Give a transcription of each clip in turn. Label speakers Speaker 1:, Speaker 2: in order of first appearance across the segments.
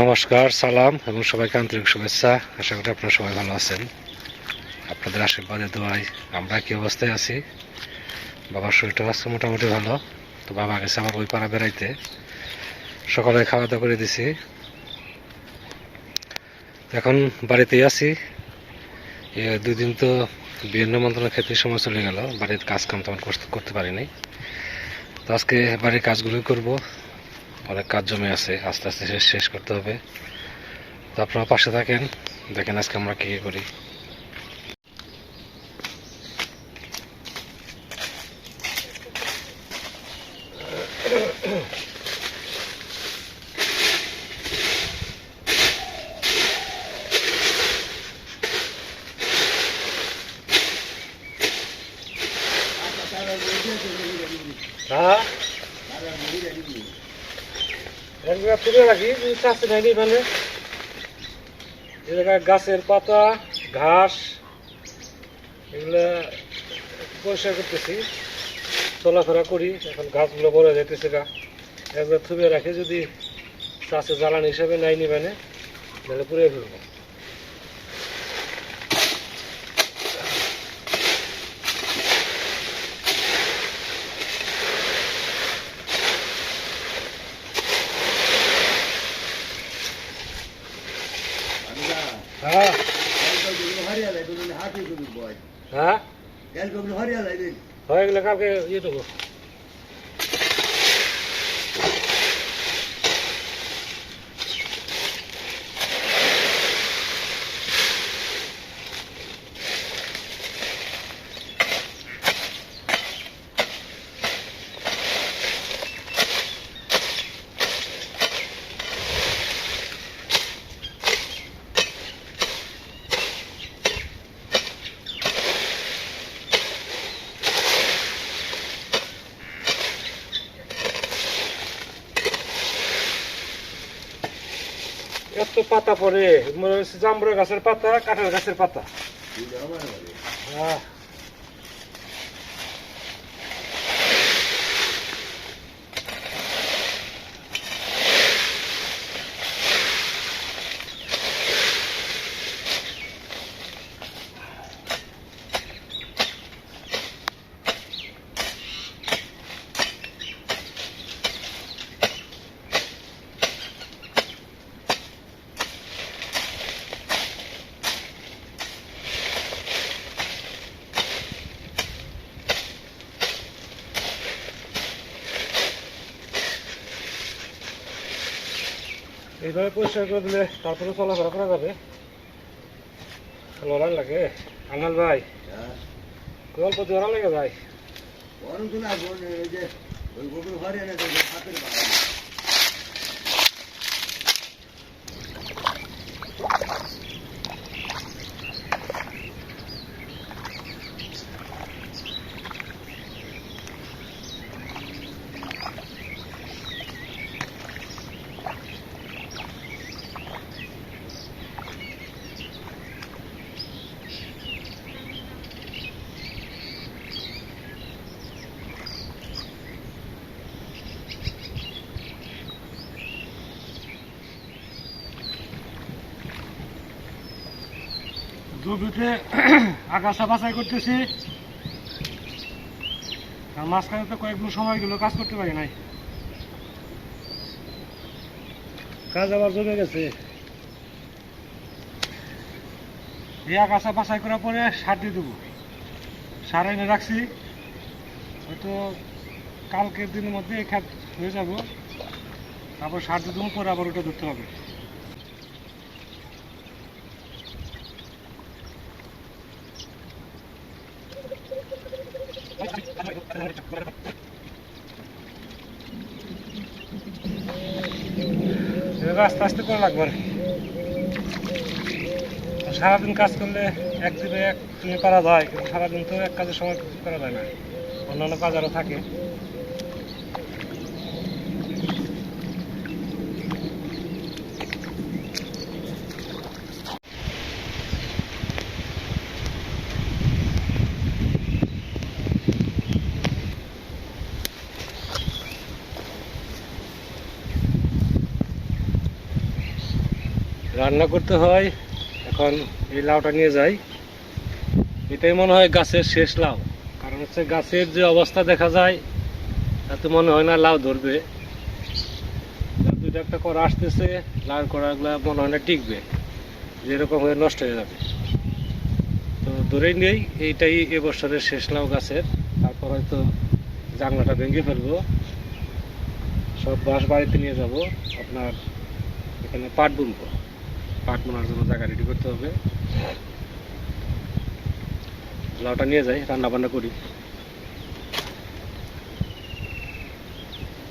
Speaker 1: নমস্কার, সালাম এবং সবাইকে আন্তরিক শুভেচ্ছা। আশা করি আপনারা সবাই ভালো আছেন। আপনাদের আশীর্বাদে দোয়াই আমরা কি অবস্থায় আছি। বাবার শরীরটা আছে মোটামুটি ভালো। তো বাবা গেছে আমার ওই পাড়া বেড়াইতে। সকালে খাওয়া দাওয়া করে দিছি। এখন বাড়িতেই আছি। এ দুই দিন তো বিয়ের নিমন্ত্রণের ক্ষেত্রে সময় চলে গেল। বাড়ির কাজ কাম তেমন করতে পারিনি। তো আজকে বাড়ির কাজগুলোই করব। অনেক কাজ জমে আছে, আস্তে আস্তে শেষ শেষ করতে হবে। তো আপনারা পাশে থাকেন, দেখেন আজকে আমরা কী কী করি হ্যাঁ একবার তুলে চাষে নেয়নি মানে গাছের পাতা, ঘাস, এগুলা পরিষ্কার করতেছি। চলাফেরা করি, এখন গাছগুলো বড় যাইতেছে গা। একবার থুবে রাখে, যদি চাষে জ্বালানি হিসাবে নাই নিবেনে, তাহলে পুরে ফেলব হ্যাঁ হ্যাঁ হয়ে গেলে কালকে ইয়ে দেবো এত পাতা পরে মনে হচ্ছে জাম্বুরা গাছের পাতা কাঁঠাল গাছের পাতা। হ্যাঁ। এইভাবে পরিষ্কার করে দিলে তারপরে চলাফেরা করা যাবে? লড়াই লাগে। আনাল ভাই। গল্প জোড়া লাগে ভাই দুধুতে আগাছা বাছাই করতেছি। আর মাঝখানে তো কয়েকদিন সময় গেল, কাজ করতে পারি নাই। কাজ আবার জমে গেছে। এই আগাছা বাছাই করার পরে সার দিয়ে দেবো। সার এনে রাখছি। হয়তো কালকের দিনের মধ্যে খাত হয়ে যাব। তারপর সার দিয়ে দেবো, পরে আবার ওটা ধরতে হবে। আস্তে আস্তে করে লাগবে। আর সারাদিন কাজ করলে একদিনে এক তুমি করা যায়, কিন্তু সারাদিন তো এক কাজের সময় করা যায় না। অন্যান্য কাজ আরও থাকে। রান্না করতে হয়। এখন এই লাউটা নিয়ে যাই। এটাই মনে হয় গাছের শেষ লাউ। কারণ হচ্ছে গাছের যে অবস্থা দেখা যায়, তাতে মনে হয় না লাউ ধরবে। দুইটা একটা করা আসতেছে, লাউ করাগুলা মনে হয় না টিকবে। যেরকম হয়ে নষ্ট হয়ে যাবে। তো ধরেই নেই, এইটাই এবছরের শেষ লাউ গাছের। তারপর হয়তো জানলাটা ভেঙে ফেলব। সব বাঁশ বাড়িতে নিয়ে যাব। আপনার এখানে পাট বুনবো। পাট বোনার জন্য জায়গা রেডি করতে হবে। লাউটা নিয়ে যাই, রান্না বান্না করি।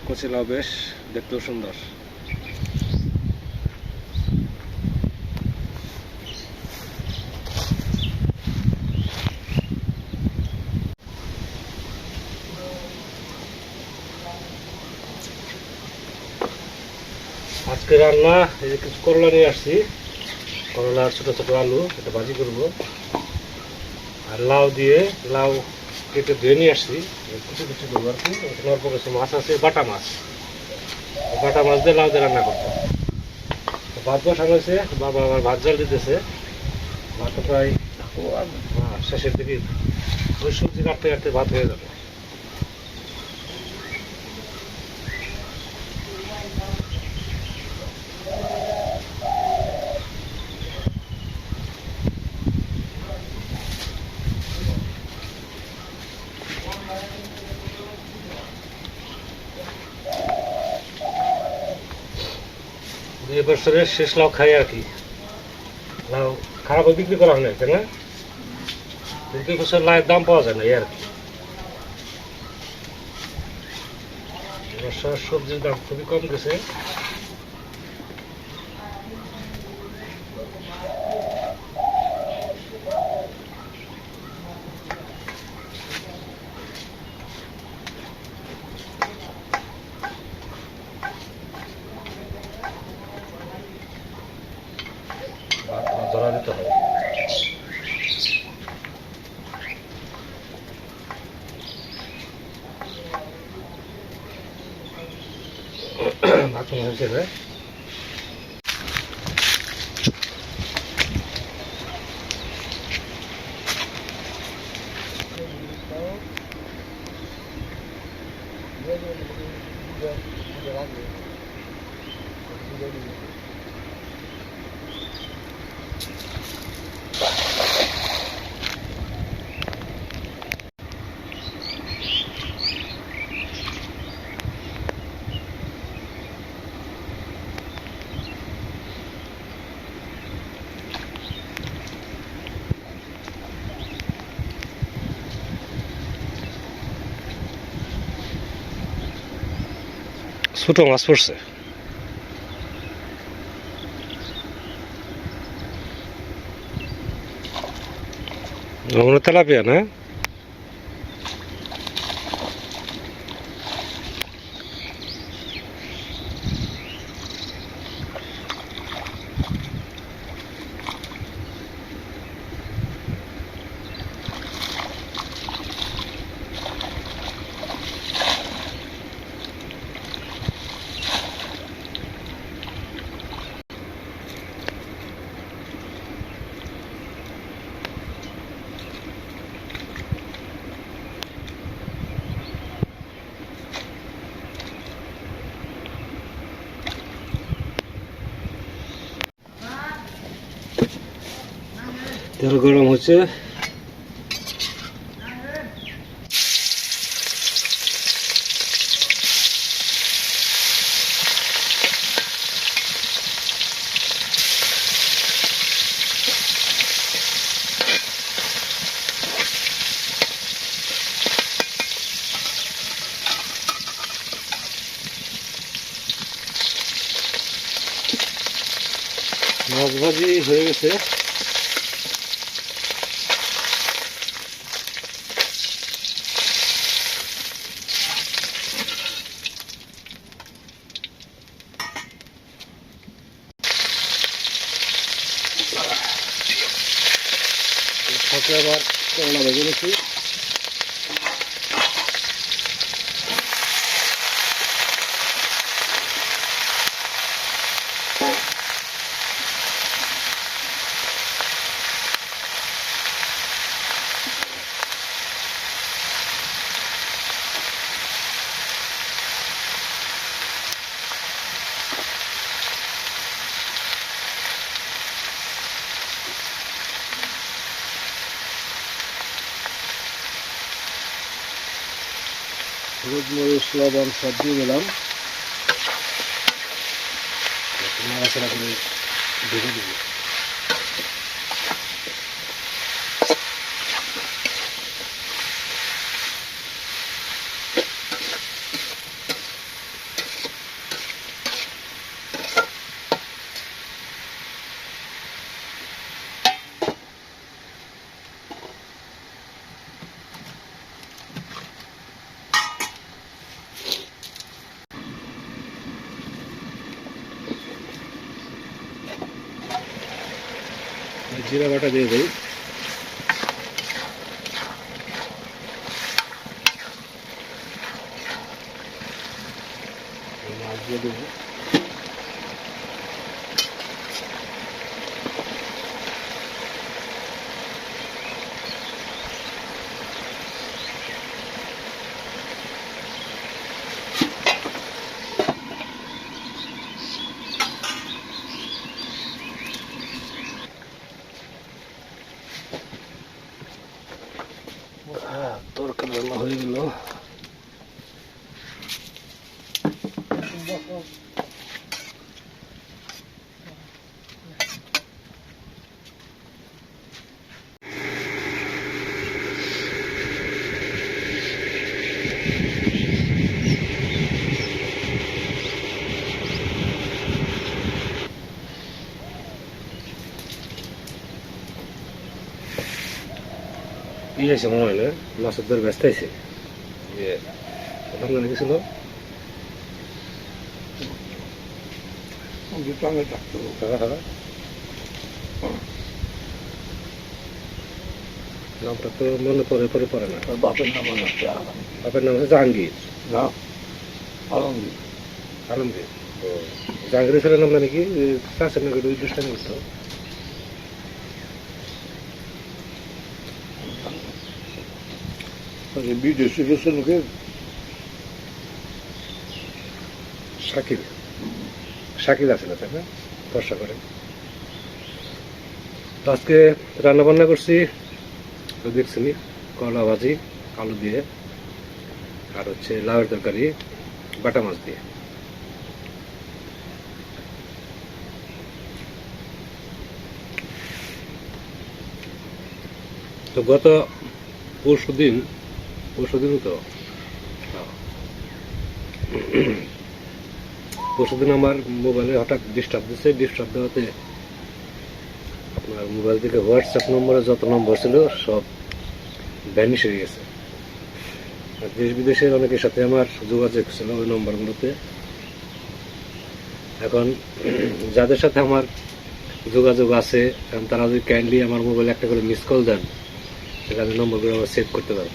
Speaker 1: কচি লাউ বেশ, দেখতেও সুন্দর। আজকে রান্না, এই যে কিছু করলা নিয়ে আসছি। করলা ছোট ছোট আলু এটা ভাজি করব। আর লাউ দিয়ে লাউ কেটে ধুয়ে নিয়ে আসছি। কুচি কুচি করব আর কি। এখানে অল্প কিছু মাছ আছে বাটা মাছ। বাটা মাছ দিয়ে লাউ দিয়ে রান্না করব। ভাত বসানো হয়েছে বাবা আমার ভাত জল দিতেছে। ভাত প্রায় হ্যাঁ, শেষের দিকে ওই সবজি কাটতে কাটতে ভাত হয়ে যাবে। বছরের শেষ লাউ খাই আর কি। লাউ খারাপ বিক্রি করা হয় না তাই না? বছর লাউয়ের দাম পাওয়া যায় না আর কি। সবজির দাম খুবই কম গেছে ভাত ধরা দিতে হবে ভাত হয়েছে রে ছোট মাছ পড়ছে। না? তেল গরম হচ্ছে মাছ ভাজি হয়ে গেছে সাথে আবার করলা ভেজে নিচ্ছি
Speaker 2: হলুদ মরিচ লবণ সব দিয়ে দিলাম।
Speaker 1: নাড়াচাড়া করে ঢেকে দিব। জিরা বাটা দিয়ে দিই। তরকারি রান্না হয়ে গেল। আছে মনে না মাছের দর ব্যস্ত আছে ওখানে হ্যাঁ হ্যাঁ। নামটা তো মনে পড়ে পরে পড়ে না।
Speaker 2: বাপের নাম
Speaker 1: আপনার নাম। হচ্ছে জাহাঙ্গীর।
Speaker 2: না আলমগীর।
Speaker 1: আলমগীর। জাহাঙ্গীর ছেলের নাম জানি কি? চাষের নাকি দুই দুষ্টানি করতো।
Speaker 2: আচ্ছা বিদেশি গেছেন ওকে
Speaker 1: শাকিল শাকিল আছে না তাই না ভরসা করে তো আজকে রান্না বান্না করছি দেখছেন করলা ভাজি আলু দিয়ে আর হচ্ছে লাউয়ের তরকারি বাটা মাছ দিয়ে তো গত পরশু দিন পরশু দিনও তো? পরশুদিন আমার মোবাইলে হঠাৎ ডিস্টার্ব দিচ্ছে ডিস্টার্ব দেওয়াতে আপনার মোবাইল থেকে হোয়াটসঅ্যাপ নম্বরে যত নম্বর ছিল, সব ভ্যানিশ হয়ে গেছে। দেশ বিদেশের অনেকের সাথে আমার যোগাযোগ ছিল ওই নম্বরগুলোতে। এখন যাদের সাথে আমার যোগাযোগ আছে তারা যদি কাইন্ডলি আমার মোবাইলে একটা করে মিস কল দেন সেখানে নম্বরগুলো আমার সেভ করতে পারব।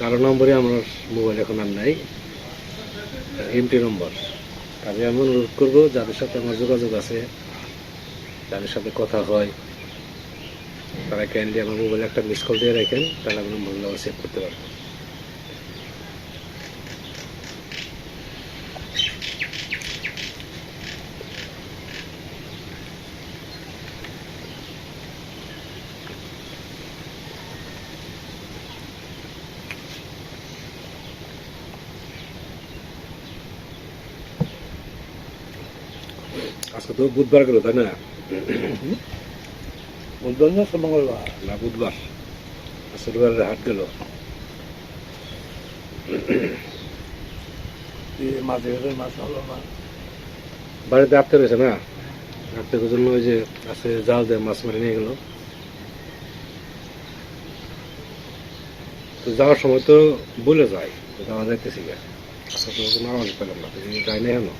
Speaker 1: কারও নম্বরে আমার মোবাইল এখন আর নাই এমটি নম্বর। কাজে আমি অনুরোধ করব, যাদের সাথে আমার যোগাযোগ আছে, যাদের সাথে কথা হয়, তারা ক্যান্ডি আমার মোবাইলে একটা মিস কল দিয়ে রাখেন, তাহলে আমি নম্বরগুলো সেভ করতে পারব। আজকে তো বুধবার গেল তাই না?
Speaker 2: বুধবার না মঙ্গলবার
Speaker 1: না বুধবার। শুক্রবারের হাট গেল।
Speaker 2: মাঝে মাছ হলো না।
Speaker 1: বাড়িতে আটতে রয়েছে না? আটতে জন্য ওই যে আছে জাল দিয়ে মাছ মারি নিয়ে গেল। তো যাওয়ার সময় তো বলে যায় যাওয়া যাইতেছি গা আচ্ছা তো কোনো আওয়াজ পেলাম না যাই না। তো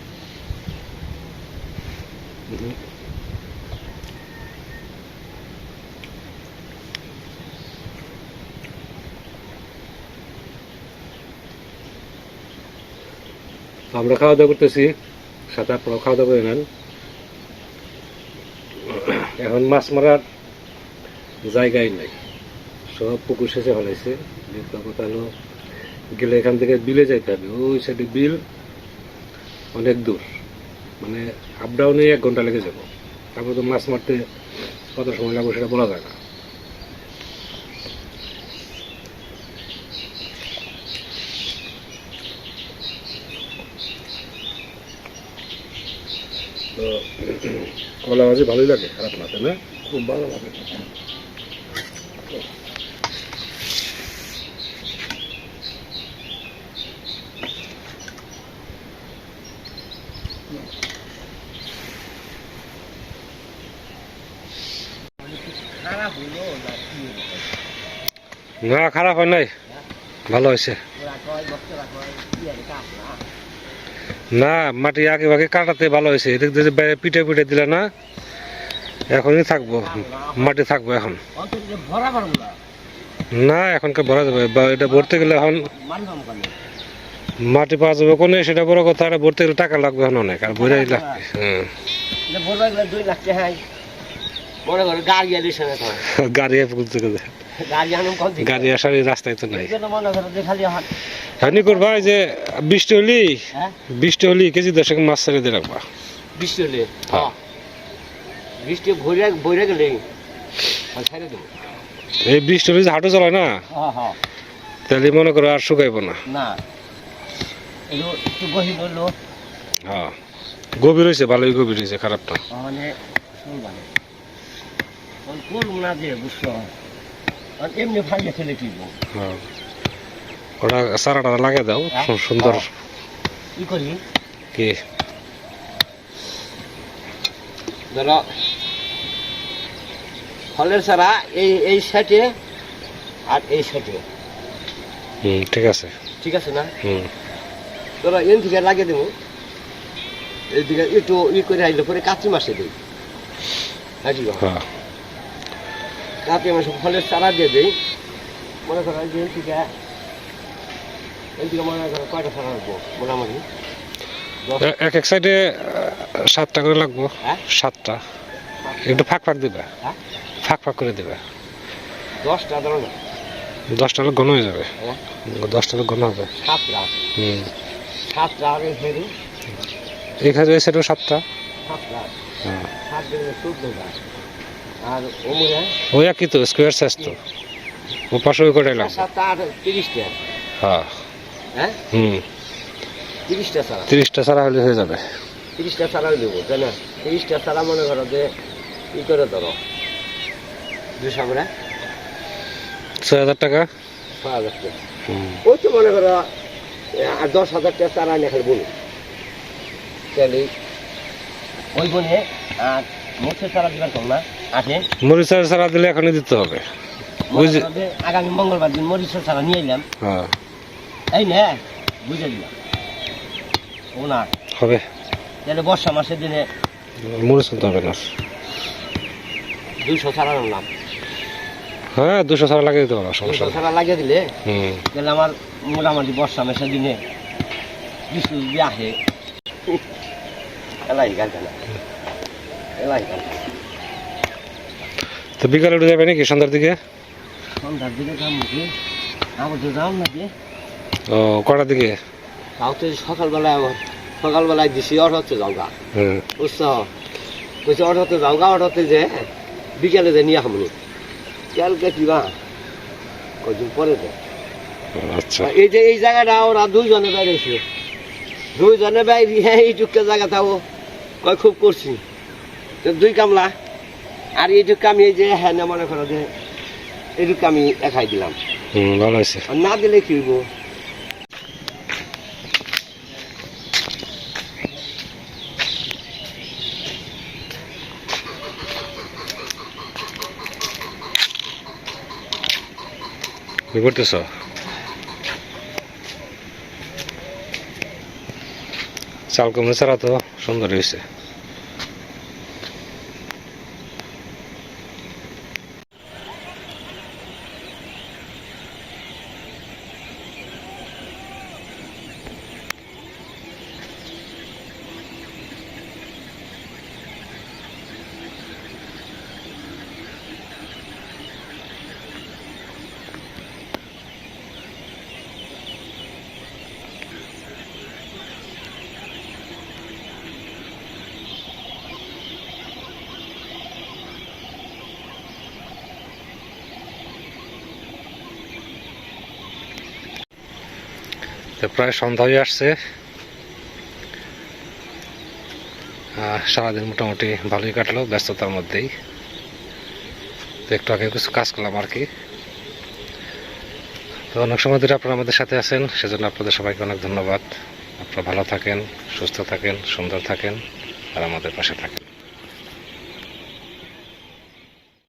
Speaker 1: আমরা খাওয়া দাওয়া করতেছি। সাথে আপনারাও খাওয়া দাওয়া করে নেন। এখন মাছ মারার জায়গায় নাই। সব পুকুর শেষে ফেলাইছে। দ্বিতীয় কথা হলো গেলে এখান থেকে বিলে যাইতে হবে। ওই সাইডে বিল অনেক দূর। মানে আপ ডাউনে এক ঘণ্টা লেগে যাব। তারপরে তো মাছ মারতে কত সময় লাগবে সেটা বলা যায় না। তো কলা মাঝে ভালোই লাগে, খারাপ না, তাই না?
Speaker 2: খুব ভালো লাগে।
Speaker 3: না
Speaker 1: খারাপ হয় নাই। ভালো হয়েছে।
Speaker 3: না
Speaker 1: মাটি আগে ভাগে কাটাতে ভালো হয়েছে। এদিক দিয়ে পিঠে পিঠে দিলে না এখনই থাকব। মাটি থাকব এখন।
Speaker 3: না
Speaker 1: এখনকার ভরা যাবে। বা এটা ভরতে গেলে এখন মাটি পাওয়া যাবে কোনে? সেটা বড় কথা আর ভরতে গেলে টাকা লাগবে এখন অনেক। আর ভরে লাগবে। হ্যাঁ
Speaker 3: গাড়ি
Speaker 1: গাড়ি
Speaker 3: গাড়ি
Speaker 1: আসার এই রাস্তায় তো নাই।
Speaker 3: যে খালি
Speaker 1: হ্যাঁ করবা যে বৃষ্টি হলি
Speaker 3: হ্যাঁ?
Speaker 1: বৃষ্টি হলি কেজি দশেক মাছ ছেড়ে দিয়ে রাখবা
Speaker 3: বৃষ্টি হলে?
Speaker 1: হ্যাঁ।
Speaker 3: বৃষ্টি ভরে ভরে গেলে
Speaker 1: এই বৃষ্টি হলে যে হাঁটু চলায় না তাহলে মনে করো আর শুকাইব না।
Speaker 3: না।
Speaker 1: হ্যাঁ। গভীর হয়েছে ভালোই গভীর হয়েছে খারাপ না।
Speaker 3: মানে করুন না। যে বুঝছ আর এমনি ফাইলে ফেলে কি
Speaker 1: হ্যাঁ। ওটা সারাটা লাগিয়ে দাও
Speaker 3: হ্যাঁ?
Speaker 1: সু- সুন্দর।
Speaker 3: হ্যাঁ। কি করি?
Speaker 1: কি?
Speaker 3: ধরো ফলের সারা এই এই সাইডে আর এই সাইডে।
Speaker 1: হুম ঠিক আছে।
Speaker 3: ঠিক আছে না?
Speaker 1: হুম।
Speaker 3: ধরো এন থেকে লাগিয়ে দেবো। এইদিকে একটু ই করে আইলে পরে কাঁচি মাসে দিই।
Speaker 1: হ্যাঁ।
Speaker 3: কাঁচি মাসে ফলের চারা দিয়ে দিই। মনে করো যে থেকে এন মনে করো কয়টা সারা রাখব মোটামুটি?
Speaker 1: এক এক সাইডে সাতটা করে লাগবো।
Speaker 3: হ্যাঁ?
Speaker 1: সাতটা। একটু ফাঁক ফাঁক দেবে।
Speaker 3: হ্যাঁ?
Speaker 1: ফাঁক ফাঁক করে দেবে।
Speaker 3: দশটা ধরো না।
Speaker 1: দশটা লোক ঘন হয়ে যাবে।
Speaker 3: হ্যাঁ?
Speaker 1: দশটা লোক ঘন হবে।
Speaker 3: সাতটা।
Speaker 1: হুম।
Speaker 3: সাতটা আগে
Speaker 1: এখানে সাইডেও সাতটা।
Speaker 3: সাতটা।
Speaker 1: হ্যাঁ।
Speaker 3: সাত দিনে চোদ্দটা। আর
Speaker 1: ওই একই তো স্কোয়ার সাইজ তো। ও পাশে ওই কটাই লাগবে।
Speaker 3: তিরিশটা।
Speaker 1: হ্যাঁ।
Speaker 3: হ্যাঁ?
Speaker 1: হুম।
Speaker 3: তিরিশটা ছাড়া।
Speaker 1: তিরিশটা ছাড়া হলে হয়ে যাবে।
Speaker 3: তিরিশটা ছাড়া দেবো তাই না? তিরিশটা ছাড়া মনে করো যে ই করে ধরো। দুশো করে?
Speaker 1: ছয় হাজার টাকা?
Speaker 3: ছয় হাজার টাকা। ওই তো মনে করো দশ হাজার টাকা চারা এনে খালি বলুন তাহলে ওই বনে আর মোটের চারা দিবার কম না?
Speaker 1: মরিচার ছাড়া দিলে এখনই দিতে হবে। যে
Speaker 3: আগামী মঙ্গলবার দিন মরিচের চারা নিয়ে এলাম।
Speaker 1: হ্যাঁ।
Speaker 3: এই নে বুঝে দিলাম। ও না
Speaker 1: হবে।
Speaker 3: তাহলে বর্ষা মাসের দিনে
Speaker 1: মরিচ কিনতে হবে না।
Speaker 3: দুইশো ছাড়া আনলাম।
Speaker 1: হ্যাঁ দুশো ছাড়া লাগিয়ে দিতে পারো সমস্যা।
Speaker 3: ছাড়া লাগিয়ে দিলে
Speaker 1: হুম।
Speaker 3: তাহলে আমার মোটামুটি বর্ষা মাসের দিনে কিছু যদি আসে। এলাই গান এলাই গান
Speaker 1: তো বিকালে উঠে যাবে নাকি সন্ধ্যার দিকে?
Speaker 3: সন্ধ্যার দিকে নাকি?
Speaker 1: ও কটার দিকে?
Speaker 3: তাও তো সকালবেলায় আবার সকালবেলায় দিছি অটোতে যাও গা। বুঝছ? বলছি অটোতে যাও গা অটোতে যে বিকেলে যে নিয়ে হামনি কালকে কি বা? কদিন পরে দে।
Speaker 1: আচ্ছা।
Speaker 3: এই যে এই জায়গাটা ওরা দুইজনে বেরিয়েছে দুইজনে বাইরে এইটুকটা জায়গা তাও কয় খুব করছি। দুই কামলা। আর এইটুক আমি এই যে হ্যাঁ না মনে করো যে এইটুক আমি একাই দিলাম।
Speaker 1: ভালো হয়েছে।
Speaker 3: না দিলে কি হইব?
Speaker 1: কি করতেছ? চাল কমে ছাড়া তো সুন্দর হয়েছে। তো প্রায় সন্ধ্যা হয়ে আসছে সারাদিন মোটামুটি ভালোই কাটলো, ব্যস্ততার মধ্যেই। তো একটু আগে কিছু কাজ করলাম আর কি। তো অনেক সময় ধরে আপনারা আমাদের সাথে আছেন, সেজন্য আপনাদের সবাইকে অনেক ধন্যবাদ। আপনারা ভালো থাকেন, সুস্থ থাকেন, সুন্দর থাকেন, আর আমাদের পাশে থাকেন।